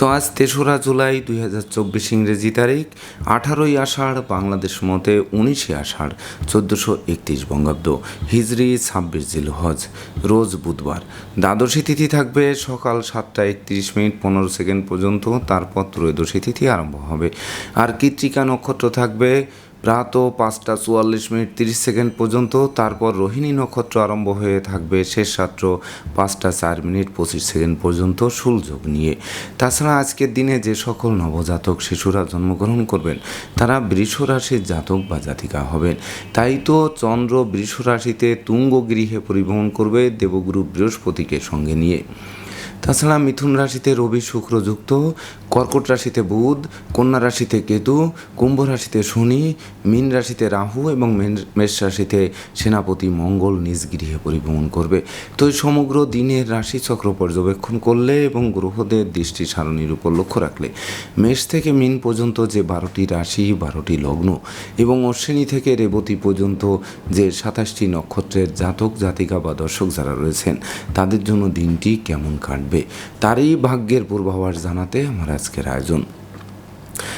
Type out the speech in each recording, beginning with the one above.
তো আজ তেসরা জুলাই দুই হাজার চব্বিশ ইংরেজি তারিখ, আঠারোই আষাঢ় বাংলাদেশ মতে উনিশে আষাঢ় চোদ্দোশো একত্রিশ বঙ্গাব্দ, হিজরি ছাব্বিশ জিল হজ রোজ বুধবার। দ্বাদশী তিথি থাকবে সকাল সাতটা একত্রিশ মিনিট পনেরো সেকেন্ড পর্যন্ত, তারপর ত্রয়োদশী তিথি আরম্ভ হবে। আর কৃত্রিকা নক্ষত্র থাকবে প্রাত পাঁচটা চুয়াল্লিশ মিনিট তিরিশ সেকেন্ড পর্যন্ত, তারপর রোহিণী নক্ষত্র আরম্ভ হয়ে থাকবে শেষ রাত্র পাঁচটা চার মিনিট পঁচিশ সেকেন্ড পর্যন্ত সূলযোগ নিয়ে। তাছাড়া আজকের দিনে যে সকল নবজাতক শিশুরা জন্মগ্রহণ করবেন, তারা বৃষ রাশির জাতক বা জাতিকা হবেন। তাই তো চন্দ্র বৃষ রাশিতে তুঙ্গ গৃহে পরিভ্রমণ করবে দেবগুরু বৃহস্পতিকে সঙ্গে নিয়ে। তাছাড়া মিথুন রাশিতে রবি শুক্র যুক্ত, কর্কট রাশিতে বুধ, কন্যা রাশিতে কেতু, কুম্ভ রাশিতে শনি, মীন রাশিতে রাহু এবং মেষ রাশিতে সেনাপতি মঙ্গল নিজ গৃহে পরিভ্রমণ করবে। তো সমগ্র দিনের রাশিচক্র পর্যবেক্ষণ করলে এবং গ্রহদের দৃষ্টি সারণীর উপর লক্ষ্য রাখলে মেষ থেকে মিন পর্যন্ত যে বারোটি রাশি, বারোটি লগ্ন এবং অশ্বিনী থেকে রেবতী পর্যন্ত যে সাতাশটি নক্ষত্রের জাতক, জাতিকা বা দর্শক যারা রয়েছেন, তাদের জন্য দিনটি কেমন কাটবে? তারই ভাগ্যের পূর্বাভাস জানাতে আমার আজকের আয়োজন।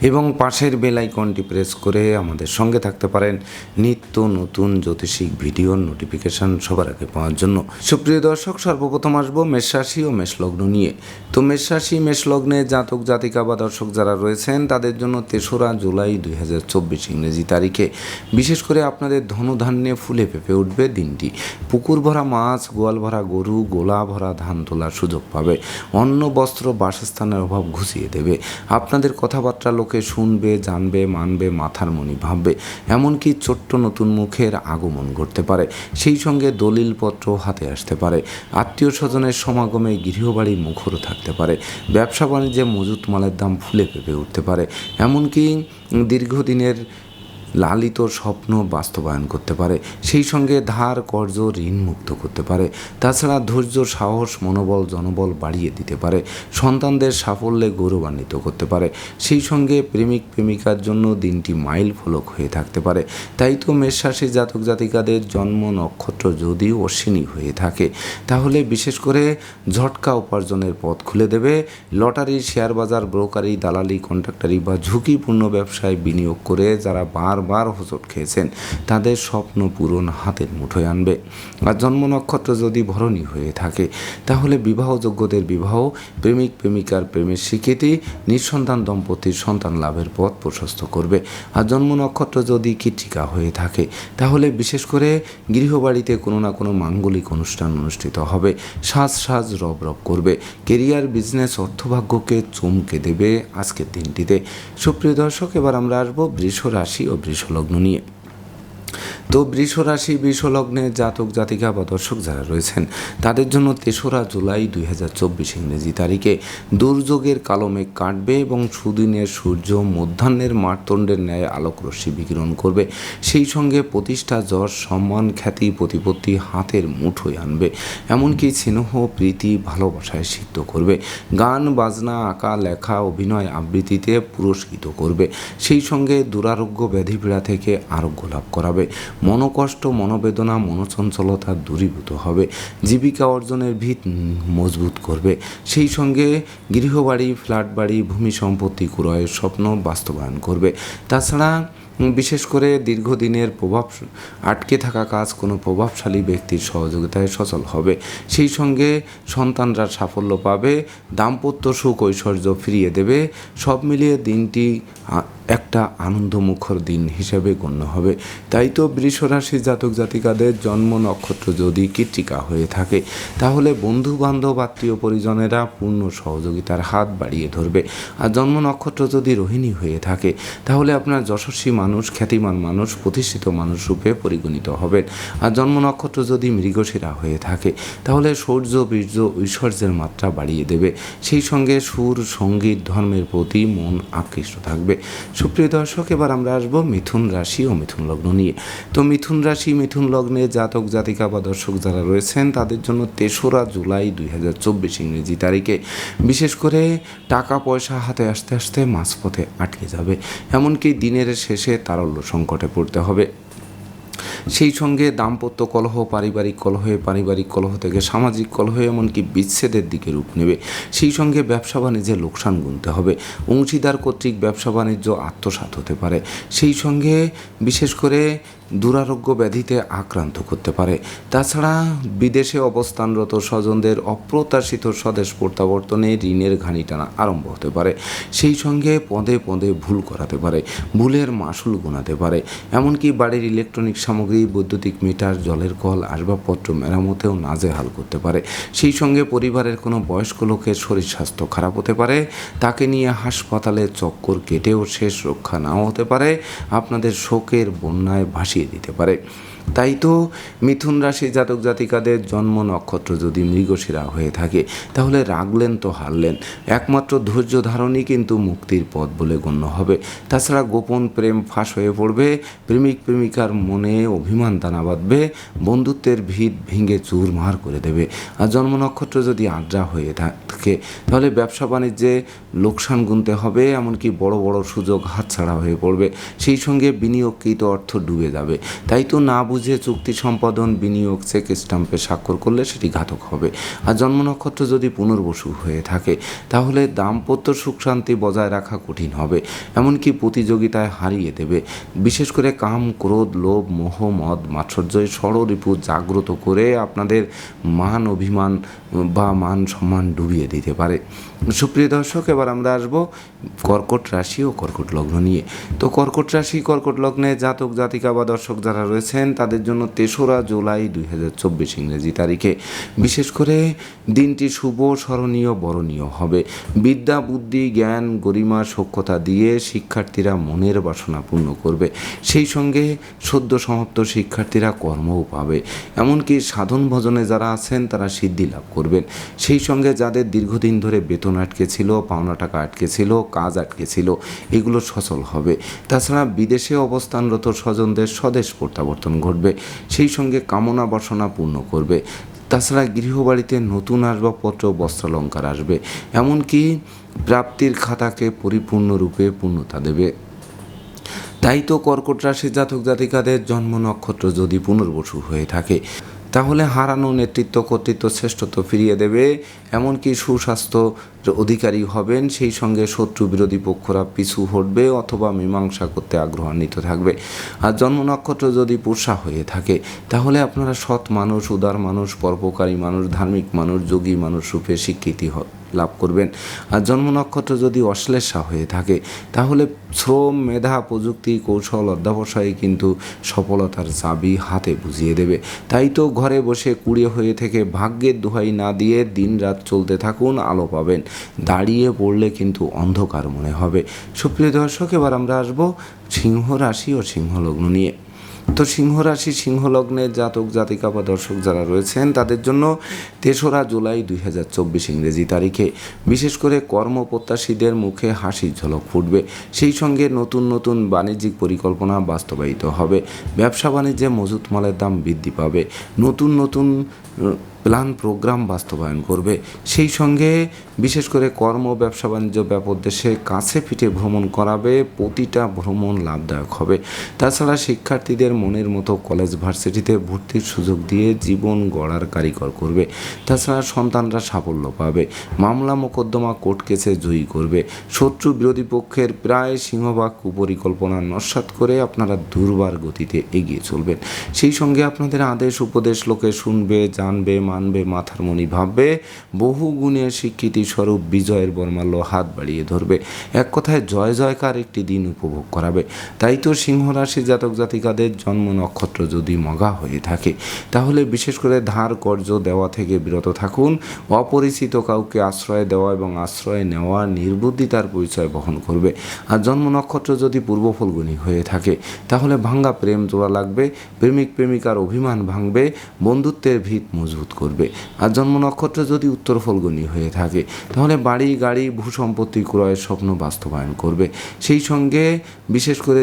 এবং পাশের বেল আইকনটি প্রেস করে আমাদের সঙ্গে থাকতে পারেন নিত্য নতুন জ্যোতিষিক ভিডিওর নোটিফিকেশন সবার আগে পাওয়ার জন্য। সুপ্রিয় দর্শক, সর্বপ্রথম আসব মেষ রাশি ও মেষলগ্ন নিয়ে। তো মেষ মেষলগ্নে জাতক, জাতিকা বা দর্শক যারা রয়েছেন, তাদের জন্য তেসরা জুলাই দুই হাজার চব্বিশ ইংরেজি তারিখে বিশেষ করে আপনাদের ধনধান্যে ফুলে পেঁপে উঠবে দিনটি। পুকুর ভরা মাছ, গোয়াল ভরা গরু, গোলা ভরা ধান তোলার সুযোগ পাবে। অন্ন, বস্ত্র, বাসস্থানের অভাব ঘুষিয়ে দেবে। আপনাদের কথাবার্তা লোকে শুনবে, জানবে, মানবে, মাথার মনি ভাববে। এমনকি ছোট্ট নতুন মুখের আগমন ঘটতে পারে। সেই সঙ্গে দলিলপত্র হাতে আসতে পারে। আত্মীয় স্বজনের সমাগমে গৃহবাড়ি মুখরও থাকতে পারে। ব্যবসা বাণিজ্যে মজুত মালের দাম ফুলে পেঁপে উঠতে পারে। এমনকি দীর্ঘদিনের লালিত স্বপ্ন বাস্তবায়ন করতে পারে, সেই সঙ্গে ধার, কর্জ, ঋণ মুক্ত করতে পারে। তাছাড়া ধৈর্য, সাহস, মনোবল, জনবল বাড়িয়ে দিতে পারে। সন্তানদের সাফল্যে গৌরবান্বিত করতে পারে। সেই সঙ্গে প্রেমিক, প্রেমিকার জন্য দিনটি মাইল ফলক হয়ে থাকতে পারে। তাই তো মেষরাশি জাতক জাতিকাদের জন্ম নক্ষত্র যদিও অশ্বিনী হয়ে থাকে, তাহলে বিশেষ করে ঝটকা উপার্জনের পথ খুলে দেবে। লটারি শেয়ার বাজার ব্রোকারি, দালালি, কন্ট্রাক্টারি বা ঝুঁকিপূর্ণ ব্যবসায় বিনিয়োগ করে যারা বারবার হোঁচট খেয়েছেন, তাদের স্বপ্ন পূরণ হাতের মুঠোয় আনবে। আর জন্ম নক্ষত্র যদি ভরণী হয়ে থাকে, তাহলে বিবাহযোগ্যদের বিবাহ, প্রেমিক প্রেমিকার প্রেমের স্বীকৃতি, নিঃসন্তান দম্পতির সন্তান লাভের পথ প্রশস্ত করবে। আর জন্ম নক্ষত্র যদি কৃত্রিকা হয়ে থাকে, তাহলে বিশেষ করে গৃহবাড়িতে কোনো না কোনো মাঙ্গলিক অনুষ্ঠান অনুষ্ঠিত হবে। সাজ সাজ রব রব করবে। কেরিয়ার, বিজনেস, অর্থভাগ্যকে চমকে দেবে আজকের দিনটিতে। সুপ্রিয় দর্শক, এবার আমরা আসব বৃষ রাশি ও বৃষ লগ্ন নিয়ে। তো বৃষ রাশি বৃষ লগ্নে জাতক, জাতিকা বা দর্শক যারা রয়েছেন, তাদের জন্য তেসরা জুলাই দুই হাজার চব্বিশ ইংরেজি তারিখে দুর্যোগের কালো মেঘ কাটবে এবং সুদিনের সূর্য মধ্যাহ্নের মারতণ্ডের ন্যায় আলোক রশ্মি বিকিরণ করবে। সেই সঙ্গে প্রতিষ্ঠা যশ সম্মান, খ্যাতি, প্রতিপত্তি হাতের মুঠোয় আনবে। এমনকি স্নেহ, প্রীতি, ভালোবাসায় সিদ্ধ করবে। গান, বাজনা, আঁকা, লেখা, অভিনয় আবৃত্তিতে পুরস্কৃত করবে। সেই সঙ্গে দুরারোগ্য ব্যাধিপীড়া থেকে আরোগ্য লাভ করাবে। মনোকষ্ট, মনোবেদনা, মনোচঞ্চলতা দূরীভূত হবে। জীবিকা অর্জনের ভিত মজবুত করবে। সেই সঙ্গে গৃহবাড়ি ফ্ল্যাট বাড়ি ভূমি সম্পত্তি ক্রয়ের স্বপ্ন বাস্তবায়ন করবে। তাছাড়া, বিশেষ করে দীর্ঘদিনের প্রভাব আটকে থাকা কাজ কোনো প্রভাবশালী ব্যক্তির সহযোগিতায় সচল হবে। সেই সঙ্গে সন্তানরা সাফল্য পাবে, দাম্পত্য সুখ ঐশ্বর্য ফিরিয়ে দেবে। সব মিলিয়ে দিনটি একটা আনন্দমুখর দিন হিসেবে গণ্য হবে। তাই তো বৃষরাশি জাতক জাতিকাদের জন্ম নক্ষত্র যদি কৃত্রিকা হয়ে থাকে, তাহলে বন্ধু বান্ধব আত্মীয় পরিজনেরা পূর্ণ সহযোগিতার হাত বাড়িয়ে ধরবে। আর জন্ম নক্ষত্র যদি রোহিণী হয়ে থাকে, তাহলে আপনার যশস্বী মানুষ, খ্যাতিমান মানুষ, প্রতিষ্ঠিত মানুষ রূপে পরিগণিত হবেন। আর জন্ম নক্ষত্র যদি মৃগশিরা হয়ে থাকে, তাহলে শৌর্য বীর্য, ঐশ্বর্যের মাত্রা বাড়িয়ে দেবে। সেই সঙ্গে সুর, সংগীত, ধর্মের প্রতি মন আকৃষ্ট থাকবে। সুপ্রিয় দর্শক, এবার আমরা আসব মিথুন রাশি ও মিথুন লগ্ন নিয়ে। তো মিথুন রাশি, মিথুন লগ্নে জাতক, জাতিকা বা দর্শক যারা রয়েছেন, তাদের জন্য তেসরা জুলাই দুই হাজার চব্বিশ ইংরেজি তারিখে। বিশেষ করে টাকা পয়সা হাতে আসতে আসতে মাঝপথে আটকে যাবে। এমনকি দিনের শেষে তারল্য সংকটে পড়তে হবে। সেই সঙ্গে দাম্পত্য কলহ, পারিবারিক কলহে, পারিবারিক কলহ থেকে সামাজিক কলহ এমনকি বিচ্ছেদের দিকে রূপ নেবে। সেই সঙ্গে ব্যবসা বাণিজ্যে লোকসান গুনতে হবে। অংশীদার কর্তৃক ব্যবসা বাণিজ্য আত্মসাত হতে পারে। সেই সঙ্গে বিশেষ করে দুরারোগ্য ব্যাধিতে আক্রান্ত করতে পারে। তাছাড়া বিদেশে অবস্থানরত স্বজনদের অপ্রত্যাশিত স্বদেশ প্রত্যাবর্তনে ঋণের ঘানি টানা আরম্ভ হতে পারে। সেই সঙ্গে পদে পদে ভুল করাতে পারে, ভুলের মাসুল গোনাতে পারে। এমনকি বাড়ির ইলেকট্রনিক সামগ্রী, বৈদ্যুতিক মিটার, জলের কল, আসবাবপত্র, মেরামতেও নাজেহাল করতে পারে। সেই সঙ্গে পরিবারের কোনো বয়স্ক লোকের শরীর স্বাস্থ্য খারাপ হতে পারে। তাকে নিয়ে হাসপাতালে চক্কর কেটেও শেষ রক্ষা নাও হতে পারে। আপনাদের শোকের বন্যায় ভাসিয়ে দিতে পারে। তাই তো মিথুন রাশি জাতক জাতিকাদের জন্ম নক্ষত্র যদি মৃগশিরা হয়ে থাকে, তাহলে রাগলেন তো হারলেন। একমাত্র ধৈর্য ধারণই কিন্তু মুক্তির পথ বলে গণ্য হবে। তাছাড়া গোপন প্রেম ফাঁস হয়ে পড়বে, প্রেমিক প্রেমিকার মনে অভিমান দানা বাঁধবে, বন্ধুত্বের ভিত ভেঙে চুরমার করে দেবে। আর জন্ম নক্ষত্র যদি আদ্রা হয়ে থাকে, তাহলে ব্যবসা বাণিজ্যে লোকসান গুনতে হবে, এমনকি বড় বড় সুযোগ হাতছাড়া হয়ে পড়বে। সেই সঙ্গে বিনিয়োগকৃত অর্থ ডুবে যাবে। তাই তো না বুঝে চুক্তি সম্পাদন, বিনিয়োগ, চেক স্টাম্পে স্বাক্ষর করলে সেটি ঘাতক হবে। আর জন্ম নক্ষত্র যদি পুনর্বসু হয়ে থাকে, তাহলে দাম্পত্য সুখ শান্তি বজায় রাখা কঠিন হবে, এমনকি প্রতিযোগিতায় হারিয়ে দেবে। বিশেষ করে কাম, ক্রোধ, লোভ, মোহ, মদ মাৎসর্যয় ষড়রিপু জাগ্রত করে আপনাদের মান অভিমান বা মান সম্মান ডুবিয়ে দিতে পারে। সুপ্রিয় দর্শক, এবার আমরা আসব কর্কট রাশি ও কর্কট লগ্ন নিয়ে। তো কর্কট রাশি, কর্কট লগ্নে জাতক, জাতিকা বা দর্শক যারা রয়েছেন তাদের জন্য তেসরা জুলাই দুই হাজার চব্বিশ ইংরেজি তারিখে। বিশেষ করে দিনটি শুভ, স্মরণীয়, বরণীয় হবে। বিদ্যা, বুদ্ধি, জ্ঞান, গরিমা সক্ষতা দিয়ে শিক্ষার্থীরা মনের বাসনা পূর্ণ করবে। সেই সঙ্গে সদ্য সমাপ্ত শিক্ষার্থীরা কর্মও পাবে। এমনকি সাধন ভজনে যারা আছেন, তারা সিদ্ধি লাভ করবেন। সেই সঙ্গে যাদের দীর্ঘদিন ধরে বেতন আটকে ছিল, পাওনা টাকা আটকে ছিল, কাজ আটকে ছিল, এগুলো সচল হবে। তাছাড়া বিদেশে অবস্থানরত স্বজনদের স্বদেশ প্রত্যাবর্তন ঘটবে। সেই সঙ্গে কামনা বাসনা পূর্ণ করবে। তাছাড়া গৃহবাড়িতে নতুন আসবাবপত্র, বস্ত্রালঙ্কার আসবে, এমনকি প্রাপ্তির খাতাকে পরিপূর্ণরূপে পূর্ণতা দেবে। তাই তো কর্কট রাশির জাতক জাতিকাদের জন্ম নক্ষত্র যদি পুনর্বসু হয়ে থাকে তাহলে হারানো নেতৃত্ব কর্তৃত্ব শ্রেষ্ঠত্ব ফিরিয়ে দেবে। এমনকি সুস্বাস্থ্য অধিকারী হবেন, সেই সঙ্গে শত্রু বিরোধী পক্ষরা পিছু হটবে অথবা মীমাংসা করতে আগ্রহান্বিত থাকবে। আর জন্ম নক্ষত্র যদি পোষা হয়ে থাকে, তাহলে আপনারা সৎ মানুষ, উদার মানুষ, পরোপকারী মানুষ, ধার্মিক মানুষ, যোগী মানুষ রূপে স্বীকৃতি হ- লাভ করবেন। আর জন্ম নক্ষত্র যদি অশ্লেষা হয়ে থাকে, তাহলে শ্রম, মেধা, প্রযুক্তি, কৌশল, অধ্যাবসায় কিন্তু সফলতার চাবি হাতে বুঝিয়ে দেবে। তাই তো ঘরে বসে কুড়িয়ে হয়ে থেকে ভাগ্যের দোহাই না দিয়ে দিন রাত চলতে থাকুন, আলো পাবেন। দাঁড়িয়ে পড়লে কিন্তু অন্ধকার মনে হবে। সুপ্রিয় দর্শক, এবার আমরা আসব সিংহ রাশি ও সিংহ লগ্ন নিয়ে। তো সিংহ রাশি, সিংহ লগ্নের জাতক, জাতিকা বা দর্শক যারা রয়েছেন, তাদের জন্য তেসরা জুলাই দুই হাজার চব্বিশ ইংরেজি তারিখে। বিশেষ করে কর্মপ্রত্যাশীদের মুখে হাসির ঝলক ফুটবে। সেই সঙ্গে নতুন নতুন বাণিজ্যিক পরিকল্পনা বাস্তবায়িত হবে। ব্যবসা বাণিজ্যে মজুত মালের দাম বৃদ্ধি পাবে। নতুন নতুন প্ল্যান, প্রোগ্রাম বাস্তবায়ন করবে। সেই সঙ্গে বিশেষ করে কর্ম, ব্যবসা, বাণিজ্য দেশে কাছে পিঠে ভ্রমণ করাবে, প্রতিটা ভ্রমণ লাভদায়ক হবে। তাছাড়া শিক্ষার্থীদের মনের মতো কলেজ, ভার্সিটিতে ভর্তির সুযোগ দিয়ে জীবন গড়ার কারিগর করবে। তাছাড়া সন্তানরা সাফল্য পাবে। মামলা মোকদ্দমা কোর্ট কেসে জয়ী করবে। শত্রু বিরোধী পক্ষের প্রায় সিংহভাগ কুপরিকল্পনা নস্বাত করে আপনারা দুর্বার গতিতে এগিয়ে চলবেন। সেই সঙ্গে আপনাদের আদেশ, উপদেশ, লোকে শুনবে, জানবে মানবে, মাথার মণি ভাববে, বহু গুণের স্বীকৃতি স্বরূপ বিজয়ের বর্মাল্য হাত বাড়িয়ে ধরবে। এক কথায় জয় জয়কার একটি দিন উপভোগ করাবে। তাই তো সিংহ রাশি জাতক জাতিকাদের জন্ম নক্ষত্র যদি মগা হয়ে থাকে, তাহলে বিশেষ করে ধার, কর্য, দেওয়া থেকে বিরত থাকুন। অপরিচিত কাউকে আশ্রয় দেওয়া এবং আশ্রয় নেওয়া নির্বুদ্ধিতার পরিচয় বহন করবে। আর জন্ম নক্ষত্র যদি পূর্ব ফলগুনি হয়ে থাকে, তাহলে ভাঙ্গা প্রেম জোড়া লাগবে, প্রেমিক প্রেমিকার অভিমান ভাঙবে, বন্ধুত্বের ভিত মজবুত করবে। আর জন্ম নক্ষত্র যদি উত্তর ফলগুনি হয়ে থাকে, তাহলে বাড়ি, গাড়ি ভূ সম্পত্তি ক্রয়ের স্বপ্ন বাস্তবায়ন করবে। সেই সঙ্গে বিশেষ করে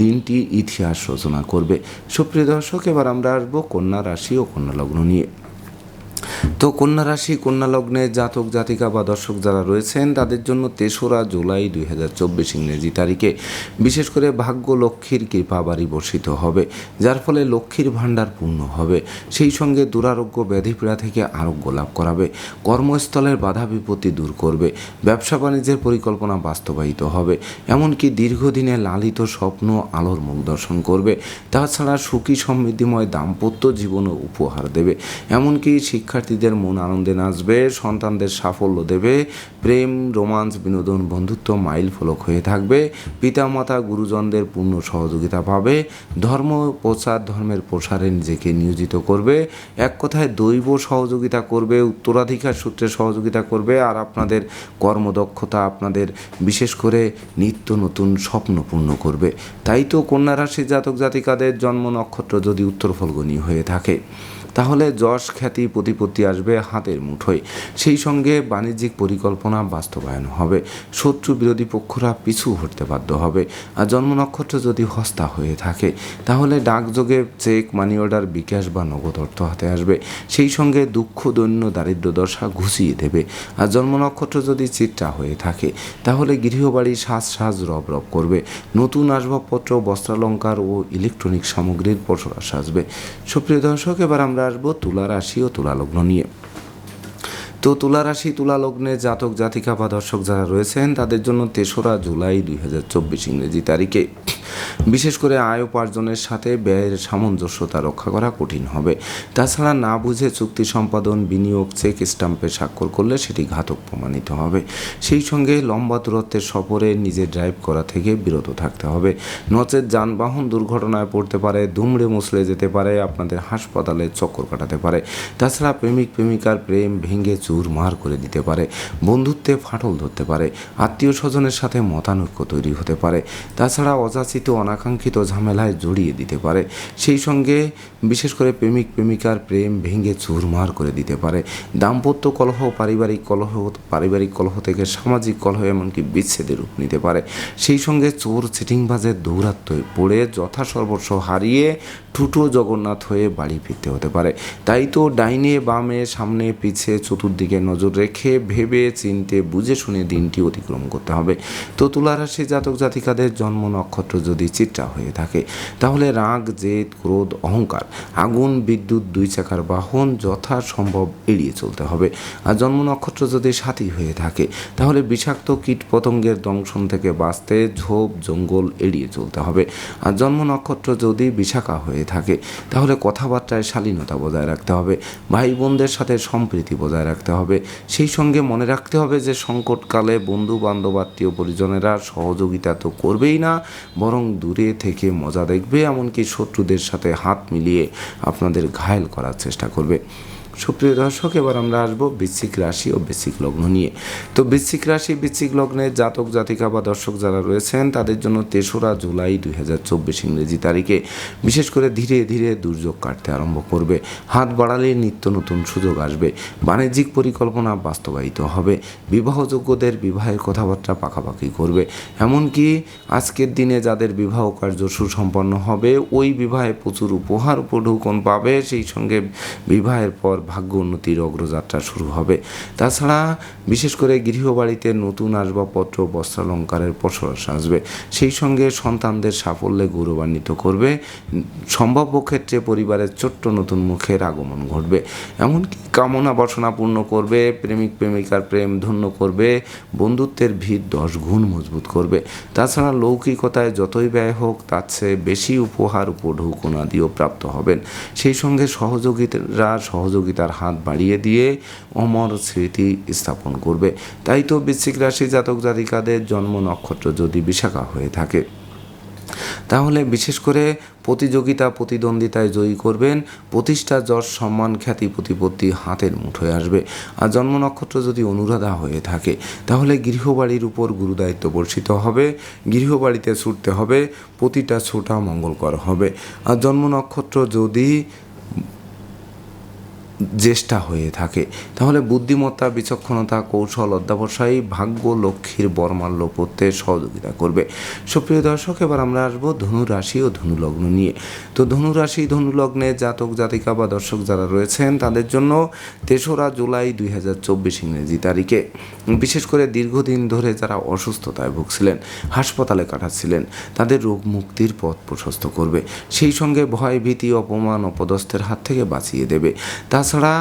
দিনটি ইতিহাস রচনা করবে। সুপ্রিয় দর্শক, এবার আমরা আসব কন্যা রাশি ও কন্যা লগ্ন নিয়ে। তো কন্যা রাশি, কন্যা লগ্নে জাতক, জাতিকা বা দর্শক যারা রয়েছেন, তাদের জন্য তেসরা জুলাই দুই হাজার চব্বিশ ইংরেজি তারিখে বিশেষ করে ভাগ্য লক্ষ্মীর কৃপা বাড়ি বর্ষিত হবে, যার ফলে লক্ষ্মীর ভাণ্ডার পূর্ণ হবে। সেই সঙ্গে দুরারোগ্য ব্যাধিপীড়া থেকে আরোগ্য লাভ করাবে, কর্মস্থলের বাধা বিপত্তি দূর করবে, ব্যবসা বাণিজ্যের পরিকল্পনা বাস্তবায়িত হবে, এমনকি দীর্ঘদিনে লালিত স্বপ্ন আলোর মুখ দর্শন করবে। তাছাড়া সুখী সমৃদ্ধিময় দাম্পত্য জীবনও উপহার দেবে, এমনকি শিক্ষার্থীদের মন আনন্দে নাচবে, সন্তানদের সাফল্য দেবে, প্রেম, রোমান্স, বিনোদন, বন্ধুত্ব মাইল ফলক হয়ে থাকবে, পিতামাতা, গুরুজনদের পূর্ণ সহযোগিতা পাবে, ধর্ম, প্রচার, ধর্মের প্রসারে নিজেকে নিয়োজিত করবে, এক কথায় দৈব সহযোগিতা করবে, উত্তরাধিকার সূত্রে সহযোগিতা করবে, আর আপনাদের কর্মদক্ষতা আপনাদের বিশেষ করে নিত্য নতুন স্বপ্ন পূর্ণ করবে। তাই তো কন্যা রাশি জাতক জাতিকাদের জন্ম নক্ষত্র যদি উত্তর ফলগুনি হয়ে থাকে। তাহলে যশ খ্যাতি প্রতিপত্তি আসবে হাতের মুঠোয়। সেই সঙ্গে বাণিজ্যিক পরিকল্পনা বাস্তবায়ন হবে। শত্রু বিরোধী পক্ষরা পিছু হটতে বাধ্য হবে। আর জন্ম নক্ষত্র যদি হস্তা হয়ে থাকে, তাহলে ডাকযোগে চেক, মানি অর্ডার, বিকাশ বা নগদ অর্থ হাতে আসবে। সেই সঙ্গে দুঃখ, দৈন্য, দারিদ্র দশা ঘুষিয়ে দেবে। আর জন্ম নক্ষত্র যদি চিত্রা হয়ে থাকে, তাহলে গৃহবাড়ি সাজ সাজ রব রব করবে। নতুন আসবাবপত্র, বস্ত্রালঙ্কার ও ইলেকট্রনিক সামগ্রীর পসরা সাজবে। সুপ্রিয় দর্শক, এবার আমরা আসব তুলা রাশি ও তুলা লগ্ন নিয়ে। তো তুলা রাশি, তুলা লগ্নে জাতক, জাতিকা বা দর্শক যারা রয়েছেন, তাদের জন্য তেসরা জুলাই দুই হাজার চব্বিশ ইংরেজি তারিখে। বিশেষ করে আয় উপার্জনের সাথে ব্যয়ের সামঞ্জস্যতা রক্ষা করা কঠিন হবে। তাছাড়া না বুঝে চুক্তি সম্পাদন, বিনিয়োগ, চেক স্টাম্পে স্বাক্ষর করলে সেটি ঘাতক প্রমাণিত হবে। সেই সঙ্গে লম্বা দূরত্বের সফরে নিজে ড্রাইভ করা থেকে বিরত থাকতে হবে। নচেত যানবাহন দুর্ঘটনায় পড়তে পারে, দুমড়ে মুসলে যেতে পারে, আপনাদের হাসপাতালে চক্কর কাটাতে পারে। তাছাড়া প্রেমিক, প্রেমিকার প্রেম ভেঙে চুরমার করে দিতে পারে, বন্ধুত্বে ফাটল ধরতে পারে, আত্মীয় স্বজনের সাথে মতানৈক্য তৈরি হতে পারে। তাছাড়া অযাচিত অনাকাঙ্ক্ষিত ঝামেলায় জড়িয়ে দিতে পারে। সেই সঙ্গে বিশেষ করে প্রেমিক, প্রেমিকার প্রেম ভেঙে চুরমার করে দিতে পারে। দাম্পত্য কলহ, পারিবারিক কলহ পারিবারিক কলহ থেকে সামাজিক কলহ এমনকি বিচ্ছেদের রূপ নিতে পারে। সেই সঙ্গে চোর চিটিংবাজের দৌরাত্ময় পড়ে যথাসর্বস্ব হারিয়ে ঠুটো জগন্নাথ হয়ে বাড়ি ফিরতে হতে পারে। তাই তো ডাইনে বামে সামনে পিছে চতুর্দিকে নজর রেখে ভেবে চিনতে বুঝে শুনে দিনটি অতিক্রম করতে হবে। তো তুলারাশি জাতক জাতিকাদের জন্ম নক্ষত্র যদি চিত্রা হয়ে থাকে, তাহলে রাগ, জেদ, ক্রোধ, অহংকার, আগুন, বিদ্যুৎ, দুই চাকার বাহন যথাসম্ভব এড়িয়ে চলতে হবে। আর জন্ম নক্ষত্র যদি সাথী হয়ে থাকে, তাহলে বিষাক্ত কীট পতঙ্গের দংশন থেকে বাঁচতে ঝোপ, জঙ্গল এড়িয়ে চলতে হবে। আর জন্ম নক্ষত্র যদি বিশাখা হয়ে থাকে, তাহলে কথাবার্তায় শালীনতা বজায় রাখতে হবে ভাই বোনদের সাথে সম্প্রীতি বজায় রাখতে হবে। সেই সঙ্গে মনে রাখতে হবে যে সংকটকালে বন্ধু বান্ধব আত্মীয় পরিজনেরা সহযোগিতা তো করবেই না, বরং দূরে থেকে মজা দেখবে এমনকি শত্রুদের সাথে হাত মিলিয়ে আপনাদের ঘায়েল করার চেষ্টা করবে। সুপ্রিয় দর্শক, এবার আমরা আসব বৃশ্চিক রাশি ও বৃশ্চিক লগ্ন নিয়ে। তো বৃশ্চিক রাশি, বৃশ্চিক লগ্নের জাতক, জাতিকা বা দর্শক যারা রয়েছেন, তাদের জন্য তেসরা জুলাই দুই হাজার চব্বিশ ইংরেজি তারিখে বিশেষ করে ধীরে ধীরে দুর্যোগ কাটতে আরম্ভ করবে। হাত বাড়ালে নিত্য নতুন সুযোগ আসবে। বাণিজ্যিক পরিকল্পনা বাস্তবায়িত হবে। বিবাহযোগ্যদের বিবাহের কথাবার্তা পাকাপাকি করবে। এমনকি আজকের দিনে যাদের বিবাহ কার্য সুসম্পন্ন হবে, ওই বিবাহে প্রচুর উপহার উপঢৌকন পাবে। সেই সঙ্গে বিবাহের পর ভাগ্য উন্নতির অগ্রযাত্রা শুরু হবে। তাছাড়া বিশেষ করে গৃহবাড়িতে নতুন আসবাবপত্র, বস্ত্রালঙ্কারের পসরা আসবে সেই সঙ্গে সন্তানদের সাফল্যে গৌরবান্বিত করবে। সম্ভাব্য ক্ষেত্রে পরিবারের ছোট্ট নতুন মুখের আগমন ঘটবে। এমনকি কামনা বাসনা পূর্ণ করবে, প্রেমিক প্রেমিকার প্রেম ধন্য করবে, বন্ধুত্বের ভিত দশ গুণ মজবুত করবে। তাছাড়া লৌকিকতায় যতই ব্যয় হোক, তার চেয়ে বেশি উপহার উপঢৌকনা দিয়েও প্রাপ্ত হবেন। সেই সঙ্গে সহযোগীরা সহযোগিতা সহযোগিতার হাত বাড়িয়ে দিয়ে অমর স্মৃতি স্থাপন করবে। তাই তো বৃশ্চিক রাশি জাতক জাতিকাদের জন্ম নক্ষত্র যদি বিশাখা হয়ে থাকে। তাহলে বিশেষ করে প্রতিযোগিতা, প্রতিদ্বন্দ্বিতায় জয়ী করবেন। প্রতিষ্ঠা, যশ, সম্মান, খ্যাতি, প্রতিপত্তি হাতের মুঠোয় আসবে। আর জন্ম নক্ষত্র যদি অনুরাধা হয়ে থাকে, তাহলে গৃহবাড়ির উপর গুরুদায়িত্ব বর্ষিত হবে। গৃহবাড়িতে ছুটতে হবে, প্রতিটা ছোটা মঙ্গলকর হবে। আর জন্ম নক্ষত্র যদি জ্যেষ্ঠা হয়ে থাকে। তাহলে বুদ্ধিমত্তা, বিচক্ষণতা, কৌশল, অধ্যাবসায়ী ভাগ্য, লক্ষ্মীর বর্মাল্য পড়তে সহযোগিতা করবে। সুপ্রিয় দর্শক, এবার আমরা আসব ধনু রাশি ও ধনুলগ্ন নিয়ে। তো ধনু রাশি ধনু জাতক, জাতিকা বা দর্শক যারা রয়েছেন, তাদের জন্য তেসরা জুলাই দুই হাজার চব্বিশ ইংরেজি তারিখে। বিশেষ করে দীর্ঘদিন ধরে যারা অসুস্থতায় ভুগছিলেন, হাসপাতালে কাটাচ্ছিলেন, তাদের রোগ মুক্তির পথ প্রশস্ত করবে। সেই সঙ্গে ভয়, ভীতি, অপমান, অপদস্থের হাত থেকে বাঁচিয়ে দেবে। তাছাড়া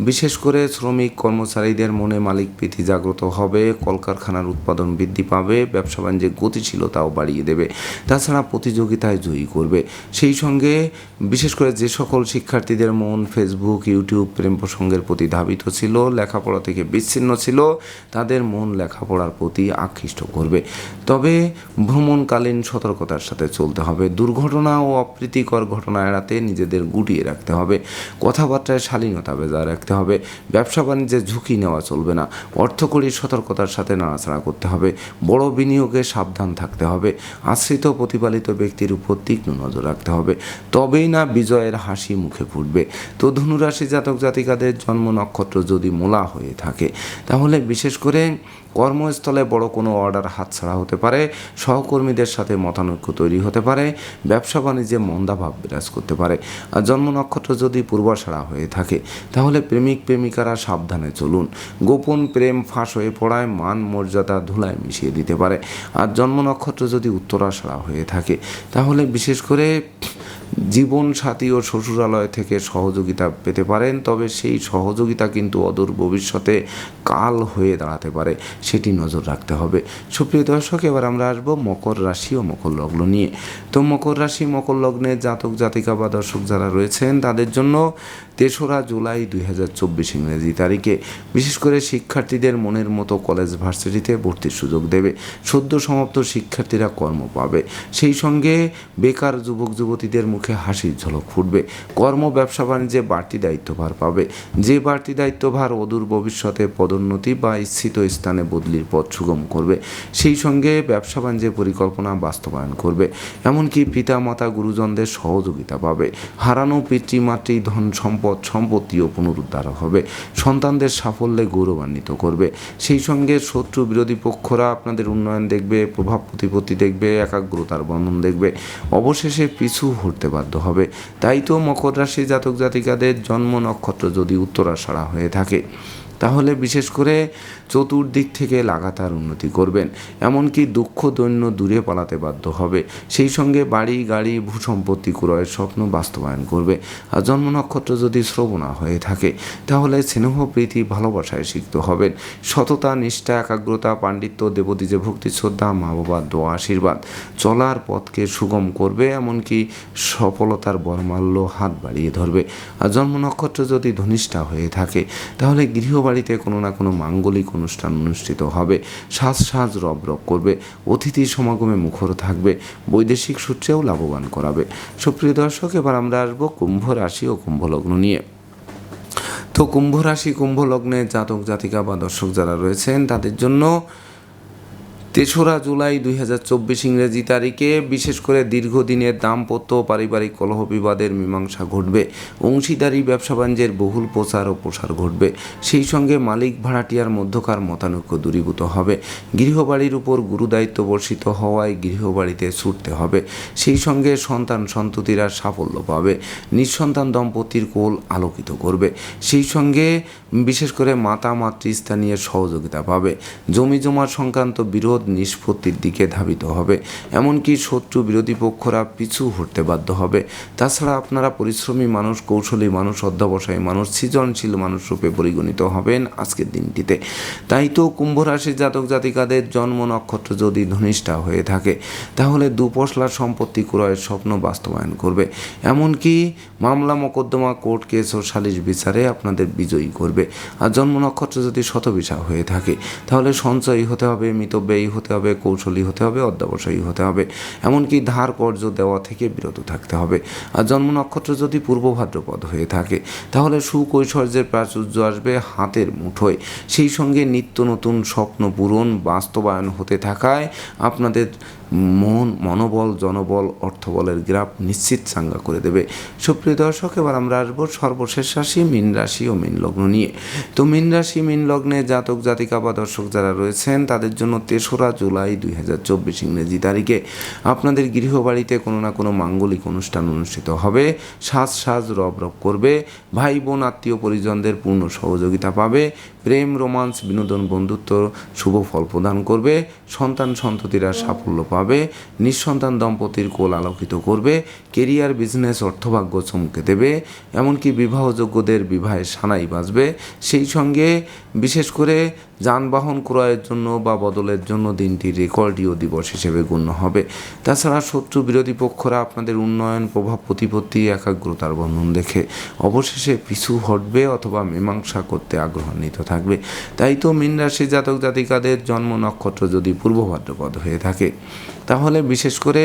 বিশেষ করে শ্রমিক কর্মচারীদের মনে মালিক প্রীতি জাগ্রত হবে, কলকারখানার উৎপাদন বৃদ্ধি পাবে, ব্যবসা বাণিজ্যে গতিশীলতাও বাড়িয়ে দেবে, তাছাড়া প্রতিযোগিতায় জয়ী করবে। সেই সঙ্গে বিশেষ করে যে সকল শিক্ষার্থীদের মন ফেসবুক ইউটিউব প্রেম প্রসঙ্গের প্রতি ধাবিত ছিল, লেখাপড়া থেকে বিচ্ছিন্ন ছিল, তাদের মন লেখাপড়ার প্রতি আকৃষ্ট করবে। তবে ভ্রমণকালীন সতর্কতার সাথে চলতে হবে। দুর্ঘটনা ও অপ্রীতিকর ঘটনা এড়াতে নিজেদের গুটিয়ে রাখতে হবে। কথাবার্তায় শালীনতা বজায় হবে। ব্যবসা বাণিজ্যে ঝুঁকি নেওয়া চলবে না। অর্থকরীর সতর্কতার সাথে নাড়াচাড়া করতে হবে। বড় বিনিয়োগে সাবধান থাকতে হবে। আশ্রিত প্রতিপালিত ব্যক্তির উপর তীক্ষ্ণ নজর রাখতে হবে। তবেই না বিজয়ের হাসি মুখে ফুটবে। তো ধনুরাশি জাতক জাতিকাদের জন্ম নক্ষত্র যদি মোলা হয়ে থাকে, তাহলে বিশেষ করে কর্মস্থলে বড় কোনো অর্ডার হাতছাড়া হতে পারে, সহকর্মীদের সাথে মতানৈক্য তৈরি হতে পারে, ব্যবসা বাণিজ্যে মন্দাভাব বিরাজ করতে পারে। আর জন্ম নক্ষত্র যদি পূর্বাশাড়া হয়ে থাকে, তাহলে প্রেমিক প্রেমিকারা সাবধানে চলুন। গোপন প্রেম ফাঁস হয়ে পড়ায় মান মর্যাদা ধুলায় মিশিয়ে দিতে পারে। আর জন্ম নক্ষত্র যদি উত্তরাশাড়া হয়ে থাকে, তাহলে বিশেষ করে জীবন সাথী ও শ্বশুরালয় থেকে সহযোগিতা পেতে পারেন, তবে সেই সহযোগিতা কিন্তু অদূর ভবিষ্যতে কাল হয়ে দাঁড়াতে পারে, সেটি নজর রাখতে হবে। সুপ্রিয় দর্শক, এবার আমরা আসব মকর রাশি ও মকর লগ্ন নিয়ে। তো মকর রাশি, মকর লগ্নের জাতক জাতিকা বা দর্শক যারা রয়েছেন, তাদের জন্য তেসরা জুলাই দুই হাজার চব্বিশ ইংরেজি তারিখে বিশেষ করে শিক্ষার্থীদের মনের মতো কলেজ ভার্সিটিতে ভর্তির সুযোগ দেবে। সদ্য সমাপ্ত শিক্ষার্থীরা কর্ম পাবে। সেই সঙ্গে বেকার যুবক, যুবতীদের মুখে হাসির ঝলক ফুটবে। কর্ম, ব্যবসা, বাণিজ্যে বাড়তি দায়িত্বভার পাবে। যে বাড়তি দায়িত্বভার অদূর ভবিষ্যতে পদোন্নতি বা ইচ্ছিত স্থানে বদলির পথ সুগম করবে, সেই সঙ্গে ব্যবসা বাণিজ্যের পরিকল্পনা বাস্তবায়ন করবে। এমনকি পিতামাতা, গুরুজনদের সহযোগিতা পাবে। হারানো পিতৃমাতৃ ধন সম্পদ সম্পত্তিও পুনরুদ্ধার হবে। সন্তানদের সাফল্যে গৌরবান্বিত করবে। সেই সঙ্গে শত্রু বিরোধী পক্ষরা আপনাদের উন্নয়ন দেখবে, প্রভাব প্রতিপত্তি দেখবে, একাগ্রতার বন্ধন দেখবে। অবশেষে পিছু হতে বাধ্য হবে। তাই তো মকর রাশি জাতক জাতিকাদের জন্ম নক্ষত্র যদি উত্তরাষাড়া হয়ে থাকে, তাহলে বিশেষ করে চতুর্দিক থেকে লাগাতার উন্নতি করবেন, এমনকি দুঃখ দৈন্য দূরে পালাতে বাধ্য হবে। সেই সঙ্গে বাড়ি, গাড়ি, ভূসম্পত্তি ক্রয়ের স্বপ্ন বাস্তবায়ন করবে। আর জন্ম নক্ষত্র যদি শ্রবণা হয়ে থাকে, তাহলে স্নেহ, প্রীতি, ভালোবাসায় সিক্ত হবেন। সততা, নিষ্ঠা, একাগ্রতা, পাণ্ডিত্য, দেবদীজে ভক্তি, শ্রদ্ধা মা বাবার দোয়া, আশীর্বাদ চলার পথকে সুগম করবে, এমনকি সফলতার বরমাল্য হাত বাড়িয়ে ধরবে। আর জন্ম নক্ষত্র যদি ধনিষ্ঠা হয়ে থাকে, তাহলে গৃহবাড়িতে কোনো না কোনো মাঙ্গলিক অনুষ্ঠান অনুষ্ঠিত হবে। সাজ সাজ রব রব করবে। অতিথি সমাগমে মুখর থাকবে। বৈদেশিক সূত্রেও লাভবান করাবে। সুপ্রিয় দর্শক, এবার আমরা আসব কুম্ভ রাশি ও কুম্ভ লগ্ন নিয়ে। তো কুম্ভ রাশি, কুম্ভ লগ্নে জাতক জাতিকা বা দর্শক যারা রয়েছেন, তাদের জন্য তেসরা জুলাই দুই হাজার চব্বিশ ইংরেজি তারিখে বিশেষ করে দীর্ঘদিনের দাম্পত্য পারিবারিক কলহ বিবাদের মীমাংসা ঘটবে। অংশীদারি, ব্যবসা বাণিজ্যের বহুল প্রচার ও প্রসার ঘটবে। সেই সঙ্গে মালিক ভাড়াটিয়ার মধ্যকার মতানৈক্য দূরীভূত হবে। গৃহবাড়ির উপর গুরুদায়িত্ব বর্ষিত হওয়ায় গৃহবাড়িতে ছুটতে হবে। সেই সঙ্গে সন্তান সন্ততিরা সাফল্য পাবে। নিঃসন্তান দম্পতির কোল আলোকিত করবে। সেই সঙ্গে বিশেষ করে মাতা মাতৃস্থানীয় সহযোগিতা পাবে। জমি জমা সংক্রান্ত বিরোধ নিষ্পত্তির দিকে ধাবিত হবে। এমনকি শত্রু বিরোধী পক্ষরা পিছু হটতে বাধ্য হবে। তাছাড়া আপনারা পরিশ্রমী মানুষ, কৌশলী মানুষ, অধ্যবসায়ী মানুষ, সৃজনশীল মানুষ রূপে পরিগণিত হবেন আজকের দিনটিতে। তাই তো কুম্ভ রাশির জাতক জাতিকাদের জন্ম নক্ষত্র যদি ধনিষ্ঠা হয়ে থাকে, তাহলে দুপশলার সম্পত্তি ক্রয়ের স্বপ্ন বাস্তবায়ন করবে। এমনকি মামলা মোকদ্দমা কোর্ট কেস ও সালিশ বিচারে আপনাদের বিজয়ী করবে। আর জন্ম নক্ষত্র যদি শতবিশা হয়ে থাকে, তাহলে সঞ্চয়ী হতে হবে, মিতব্যয়ী হতে হবে, কৌশলী হতে হবে, অধ্যবসায়ী হতে হবে। এমনকি ধার কর্য দেওয়া থেকে বিরত থাকতে হবে। আর জন্ম নক্ষত্র যদি পূর্ব ভাদ্রপদ হয়ে থাকে, তাহলে সুকৈশর্যের প্রাচুর্য আসবে হাতের মুঠোয়। সেই সঙ্গে নিত্য নতুন স্বপ্ন পূরণ, বাস্তবায়ন হতে থাকায় আপনাদের মন, মনোবল, জনবল, অর্থবলের গ্রাফ নিশ্চিত চাঙ্গা করে দেবে। সুপ্রিয় দর্শক, এবার আমরা আসব সর্বশেষ রাশি, মীন রাশি ও মীন লগ্ন নিয়ে। তো মীন রাশি, মীন লগ্নে জাতক, জাতিকা বা দর্শক যারা রয়েছেন, তাদের জন্য তেসরা জুলাই দুই হাজার চব্বিশ ইংরেজি তারিখে আপনাদের গৃহবাড়িতে কোনো না কোনো মাঙ্গলিক অনুষ্ঠান অনুষ্ঠিত হবে। সাজ সাজ রব রব করবে। ভাই বোন, আত্মীয় পরিজনদের পূর্ণ সহযোগিতা পাবে। প্রেম, রোমান্স, বিনোদন, বন্ধুত্ব, শুভ ফল প্রদান করবে, সন্তান সন্ততিরা সাফল্য পাবে, নিঃসন্তান দম্পতির কোল আলোকিত করবে, কেরিয়ার, বিজনেস, অর্থভাগ্য চমকে দেবে, এমনকি বিবাহযোগ্যদের বিবাহে সানাই বাজবে। সেই সঙ্গে বিশেষ করে যানবাহন ক্রয়ের জন্য বা বদলের জন্য দিনটি রেকর্ডীয় দিবস হিসেবে গণ্য হবে। তাছাড়া শত্রু বিরোধী পক্ষরা আপনাদের উন্নয়ন, প্রভাব, প্রতিপত্তি, একাগ্রতার বন্ধন দেখে অবশেষে পিছু হটবে অথবা মীমাংসা করতে আগ্রহান্বিত থাকবে। তাই তো মীন রাশি জাতক জাতিকাদের জন্ম নক্ষত্র যদি পূর্ব ভাদ্রপদ হয়ে থাকে, তাহলে বিশেষ করে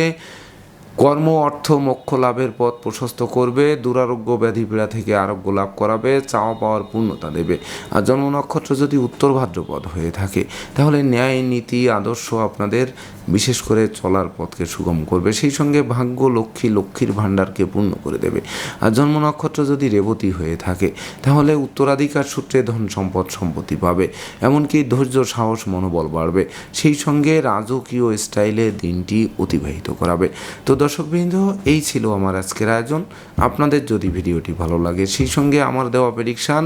কর্ম, অর্থ, মোক্ষ লাভের পথ প্রশস্ত করবে, দুরারোগ্য ব্যাধি পীড়া থেকে আরোগ্য লাভ করাবে, চাওয়া পাওয়ার পূর্ণতা দেবে। আর জন্ম নক্ষত্র যদি উত্তর ভাদ্রপদ হয়ে থাকে, তাহলে ন্যায়, নীতি, আদর্শ আপনাদের বিশেষ করে চলার পথকে সুগম করবে, সেই সঙ্গে ভাগ্য লক্ষ্মী, লক্ষ্মীর ভাণ্ডারকে পূর্ণ করে দেবে। আর জন্ম নক্ষত্র যদি রেবতী হয়ে থাকে, তাহলে উত্তরাধিকার সূত্রে ধন সম্পদ সম্পত্তি পাবে, এমনকি ধৈর্য, সাহস, মনোবল বাড়বে। সেই সঙ্গে রাজকীয় স্টাইলে দিনটি অতিবাহিত করাবে। তো দর্শকবৃন্দ, এই ছিল আমার আজকের আয়োজন। আপনাদের যদি ভিডিওটি ভালো লাগে, সেই সঙ্গে আমার দেওয়া প্রেডিকশান